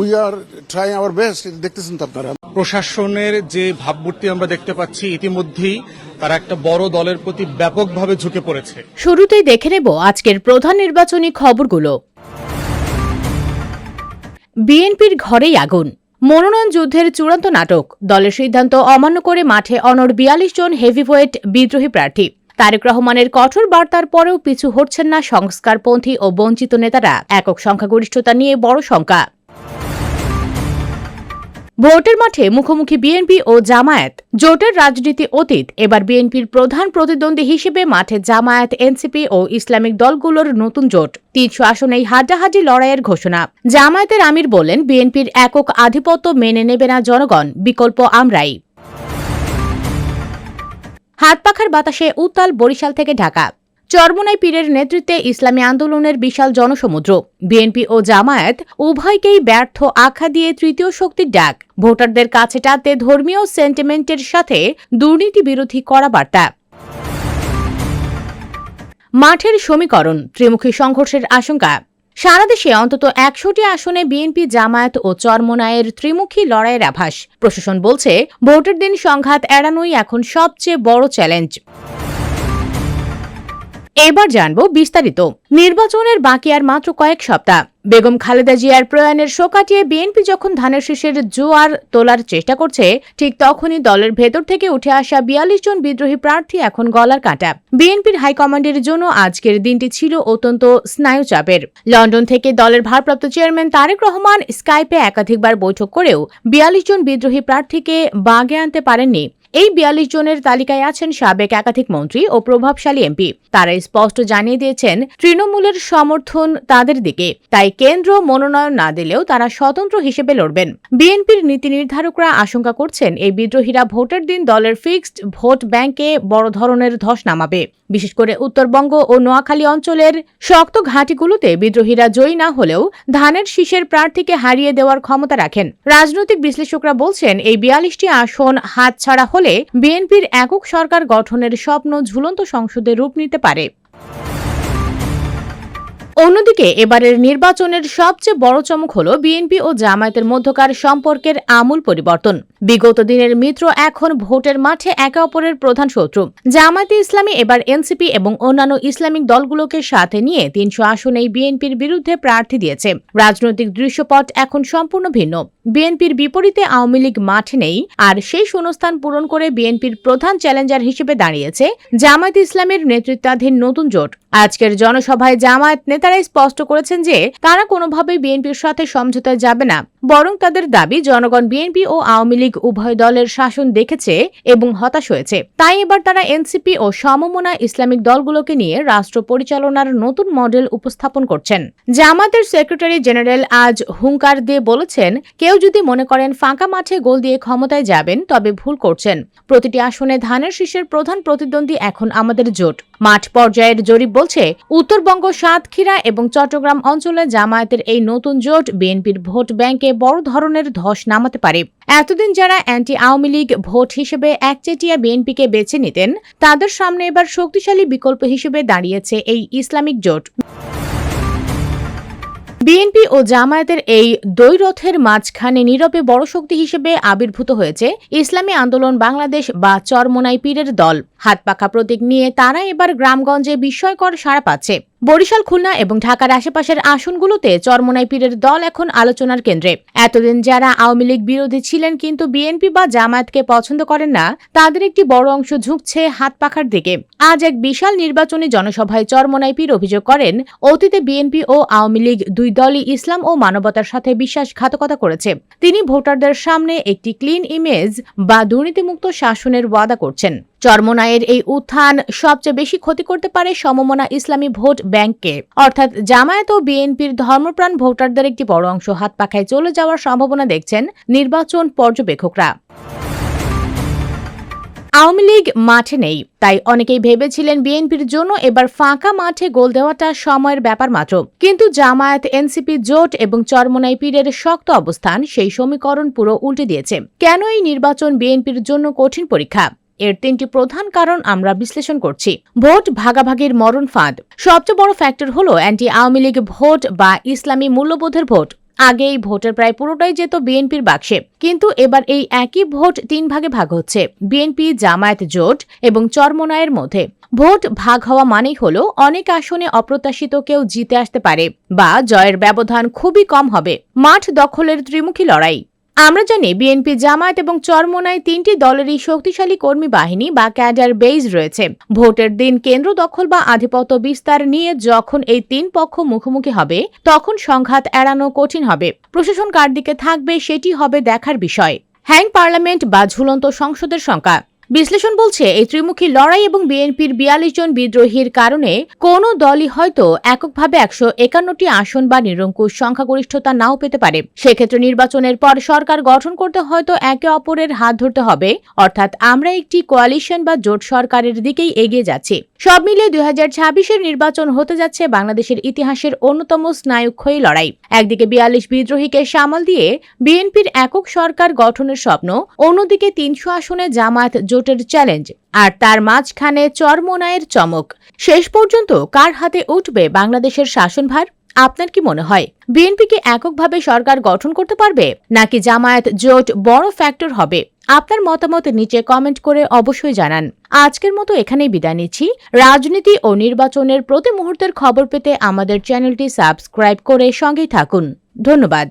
We are try our best দেখতেছেন তো আপনারা? প্রশাসনের যে ভাবমূর্তি আমরা দেখতে পাচ্ছি ইতিমধ্যেই তারা একটা বড় দলের প্রতি ব্যাপকভাবে ঝুঁকে পড়েছে। শুরুতেই দেখে নেব আজকের প্রধান নির্বাচনী খবরগুলো। বিএনপির ঘরেই আগুন। মনোনয়ন যুদ্ধের চূড়ান্ত নাটক। দলের সিদ্ধান্ত অমান্য করে মাঠে অনর বিয়াল্লিশ জন হেভিওয়েট বিদ্রোহী প্রার্থী। তারেক রহমানের কঠোর বার্তার পরেও পিছু হটছেন না সংস্কারপন্থী ও বঞ্চিত নেতারা। একক সংখ্যাগরিষ্ঠতা নিয়ে বড় শঙ্কা। ভোটের মাঠে মুখোমুখি বিএনপি ও জামায়াত। জোটের রাজনীতি অতীত, এবার বিএনপির প্রধান প্রতিদ্বন্দ্বী হিসেবে মাঠে জামায়াত, এনসিপি ও ইসলামিক দলগুলোর নতুন জোট। তিনশো আসনেই হাড্ডাহাড্ডি লড়াইয়ের ঘোষণা। জামায়াতের আমির বলেন, বিএনপির একক আধিপত্য মেনে নেবে না জনগণ, বিকল্প আমরাই। হাতপাখার বাতাসে উত্তাল বরিশাল থেকে ঢাকা। চরমোনাই পীরের নেতৃত্বে ইসলামী আন্দোলনের বিশাল জনসমুদ্র। বিএনপি ও জামায়াত উভয়কেই ব্যর্থ আখ্যা দিয়ে তৃতীয় শক্তির ডাক। ভোটারদের কাছে টানতে ধর্মীয় সেন্টিমেন্টের সাথে দুর্নীতি বিরোধী করা বার্তা। মাঠের সমীকরণ, ত্রিমুখী সংঘর্ষের আশঙ্কা। সারা দেশে অন্তত একশোটি আসনে বিএনপি জামায়াত ও চরমোনায়ের ত্রিমুখী লড়াইয়ের আভাস। প্রশাসন বলছে, ভোটের দিন সংঘাত এড়ানোই এখন সবচেয়ে বড় চ্যালেঞ্জ। এবার জানব বিস্তারিত। নির্বাচনের বাকি আর মাত্র কয়েক সপ্তাহ। বেগম খালেদা জিয়ার প্রয়াণের শোক কাটিয়ে বিএনপি যখন ধানের শীষের জোয়ার তোলার চেষ্টা করছে, ঠিক তখনই দলের ভেতর থেকে উঠে আসা বিয়াল্লিশ জন বিদ্রোহী প্রার্থী এখন গলার কাটা। বিএনপির হাইকমান্ডের জন্য আজকের দিনটি ছিল অত্যন্ত স্নায়ুচাপের। লন্ডন থেকে দলের ভারপ্রাপ্ত চেয়ারম্যান তারেক রহমান স্কাইপে একাধিকবার বৈঠক করেও বিয়াল্লিশ জন বিদ্রোহী প্রার্থীকে বাগে আনতে পারেননি। এই বিয়াল্লিশ জনের তালিকায় আছেন সাবেক একাধিক মন্ত্রী ও প্রভাবশালী এমপি। তারা স্পষ্ট জানিয়ে দিয়েছেন, তৃণমূলের সমর্থন তাদের দিকে। তাই কেন্দ্র মনোনয়ন না দিলেও তারা স্বতন্ত্র হিসেবে লড়বেন। বিএনপির নীতি নির্ধারকরা আশঙ্কা করছেন, এই বিদ্রোহীরা ভোটের দিন দলের ফিক্সড ভোট ব্যাংকে বড় ধরনের ধস নামাবে। বিশেষ করে উত্তরবঙ্গ ও নোয়াখালী অঞ্চলের শক্ত ঘাঁটিগুলোতে বিদ্রোহীরা জয়ী না হলেও ধানের শীষের প্রার্থীকে হারিয়ে দেওয়ার ক্ষমতা রাখেন। রাজনৈতিক বিশ্লেষকরা বলছেন, এই বিয়াল্লিশটি আসন হাতছাড়া হলে বিএনপির একক সরকার গঠনের স্বপ্ন ঝুলন্ত সংসদে রূপ নিতে পারে। অন্যদিকে, এবারের নির্বাচনের সবচেয়ে বড় চমক হল বিএনপি ও জামায়াতের মধ্যকার সম্পর্কের আমূল পরিবর্তন। বিগত দিনের মিত্র এখন ভোটের মাঠে একে অপরের প্রধান শত্রু। জামায়াতে ইসলামী এবার এনসিপি এবং অন্যান্য ইসলামিক দলগুলোকে সাথে নিয়ে তিনশো আসনেই বিএনপির বিরুদ্ধে প্রার্থী দিয়েছে। রাজনৈতিক দৃশ্যপট এখন সম্পূর্ণ ভিন্ন। বিএনপির বিপরীতে আওয়ামী লীগ মাঠে নেই, আর সেই শূন্যস্থান পূরণ করে বিএনপির প্রধান চ্যালেঞ্জার হিসেবে দাঁড়িয়েছে জামায়াত ইসলামের নেতৃত্বাধীন নতুন জোট। আজকের জনসভায় জামায়াত নেতারাই স্পষ্ট করেছেন যে তারা কোনোভাবেই বিএনপির সাথে সমঝোতায় যাবে না। বরং তাদের দাবি জনগণ বিএনপি ও আওয়ামী লীগ উভয় দলের শাসন দেখেছে এবং হতাশ হয়েছে। তাই এবার তারা এনসিপি ও সমমনা ইসলামিক দলগুলোকে নিয়ে রাষ্ট্র পরিচালনার নতুন মডেল উপস্থাপন করছেন। জামাতের সেক্রেটারি জেনারেল আজ হুঙ্কার দিয়ে বলেছেন, কেউ যদি মনে করেন ফাঁকা মাঠে গোল দিয়ে ক্ষমতায় যাবেন, তবে ভুল করছেন। প্রতিটি আসনে ধানের শীষের প্রধান প্রতিদ্বন্দ্বী এখন আমাদের জোট। মাঠ পর্যায়ের জরিপ বলছে, উত্তরবঙ্গ সাতক্ষীরা এবং চট্টগ্রাম অঞ্চলে জামায়াতের এই নতুন জোট বিএনপির ভোট ব্যাংকে বড় ধরনের ধস নামাতে পারে। এতদিন যারা অ্যান্টি আওয়ামী লীগ ভোট হিসেবে একচেটিয়া বিএনপিকে বেছে নিতেন, তাদের সামনে এবার শক্তিশালী বিকল্প হিসেবে দাঁড়িয়েছে এই ইসলামিক জোট। বিএনপি ও জামায়াতের এই দ্বৈরথের মাঝখানে নীরবে বড় শক্তি হিসেবে আবির্ভূত হয়েছে ইসলামী আন্দোলন বাংলাদেশ বা চরমোনাই পীরের দল। হাতপাখা প্রতীক নিয়ে তারা এবার গ্রামগঞ্জে বিস্ময়কর সাড়া পাচ্ছে। বরিশাল, খুলনা এবং ঢাকার আশেপাশের আসনগুলোতে চরমোনাই পীরের দল এখন আলোচনার কেন্দ্রে। এতদিন যারা আওয়ামী লীগ বিরোধী ছিলেন কিন্তু বিএনপি বা জামায়াতকে পছন্দ করেন না, তাদের একটি বড় অংশ ঝুঁকছে হাত পাখার দিকে। আজ এক বিশাল নির্বাচনী জনসভায় চরমোনাই পীর অভিযোগ করেন, অতীতে বিএনপি ও আওয়ামী লীগ দুই দলই ইসলাম ও মানবতার সাথে বিশ্বাসঘাতকতা করেছে। তিনি ভোটারদের সামনে একটি ক্লিন ইমেজ বা দুর্নীতিমুক্ত শাসনের ওয়াদা করছেন। চরমোনায়ের এই উত্থান সবচেয়ে বেশি ক্ষতি করতে পারে সমমনা ইসলামী ভোট ব্যাংককে। অর্থাৎ জামায়াত ও বিএনপির ধর্মপ্রাণ ভোটারদের একটি বড় অংশ হাত পাখায় চলে যাওয়ার সম্ভাবনা দেখছেন নির্বাচন পর্যবেক্ষকরা। আওয়ামী লীগ মাঠে নেই, তাই অনেকেই ভেবেছিলেন বিএনপির জন্য এবার ফাঁকা মাঠে গোল দেওয়াটা সময়ের ব্যাপার মাত্র। কিন্তু জামায়াত, এনসিপি, জোট এবং চরমোনাই পীরের শক্ত অবস্থান সেই সমীকরণ পুরো উল্টে দিয়েছে। কেন এই নির্বাচন বিএনপির জন্য কঠিন পরীক্ষা? এর তিনটি প্রধান কারণ আমরা বিশ্লেষণ করছি। ভোট ভাগাভাগির মরণ ফাঁদ। সবচেয়ে বড় ফ্যাক্টর হলো অ্যান্টি আওয়ামী লীগ ভোট বা ইসলামী মূল্যবোধের ভোট। আগে এই ভোটের প্রায় পুরোটাই যেত বিএনপির বাক্সে। কিন্তু এবার এই একই ভোট তিন ভাগে ভাগ হচ্ছে, বিএনপি, জামায়াত জোট এবং চরমোনায়ের মধ্যে। ভোট ভাগ হওয়া মানেই হলো অনেক আসনে অপ্রত্যাশিত কেউ জিতে আসতে পারে বা জয়ের ব্যবধান খুবই কম হবে। মাঠ দখলের ত্রিমুখী লড়াই। আমরা জানি বিএনপি জামায়াত এবং চরমোনায় তিনটি দলেরই শক্তিশালী কর্মী বাহিনী বা ক্যাডার বেজ রয়েছে। ভোটের দিন কেন্দ্র দখল বা আধিপত্য বিস্তার নিয়ে যখন এই তিন পক্ষ মুখোমুখি হবে, তখন সংঘাত এড়ানো কঠিন হবে। প্রশাসন কার দিকে থাকবে সেটি হবে দেখার বিষয়। হ্যাং পার্লামেন্ট বা ঝুলন্ত সংসদের সংখ্যা। বিশ্লেষণ বলছে, এই ত্রিমুখী লড়াই এবং বিএনপির বিয়াল্লিশ জন বিদ্রোহীর কারণে কোনো দলই হয়তো এককভাবে একশো একান্নটি আসন বা নিরঙ্কুশ সংখ্যাগরিষ্ঠতা নাও পেতে পারে। সেক্ষেত্রে নির্বাচনের পর সরকার গঠন করতে হয়তো একে অপরের হাত ধরতে হবে। অর্থাৎ আমরা একটি কোয়ালিশন বা জোট সরকারের দিকেই এগিয়ে যাচ্ছি। সব মিলিয়ে দুই হাজার ছাব্বিশের নির্বাচন হতে যাচ্ছে বাংলাদেশের ইতিহাসের অন্যতম স্নায়ুক্ষয়ী লড়াই। একদিকে বিয়াল্লিশ বিদ্রোহীকে সামাল দিয়ে বিএনপির একক সরকার গঠনের স্বপ্ন, অন্যদিকে তিনশো আসনে জামায়াত জোটের চ্যালেঞ্জ, আর তার মাঝখানে চরমোনায়ের চমক। শেষ পর্যন্ত কার হাতে উঠবে বাংলাদেশের শাসনভার? আপনার কি মনে হয়? বিএনপি কি এককভাবে সরকার গঠন করতে পারবে, নাকি জামায়াত জোট বড় ফ্যাক্টর হবে? আপনার মতামত নিচে কমেন্ট করে অবশ্যই জানান। আজকের মতো এখানেই বিদায় নিচ্ছি। রাজনীতি ও নির্বাচনের প্রতি মুহূর্তের খবর পেতে আমাদের চ্যানেলটি সাবস্ক্রাইব করে সঙ্গেই থাকুন। ধন্যবাদ।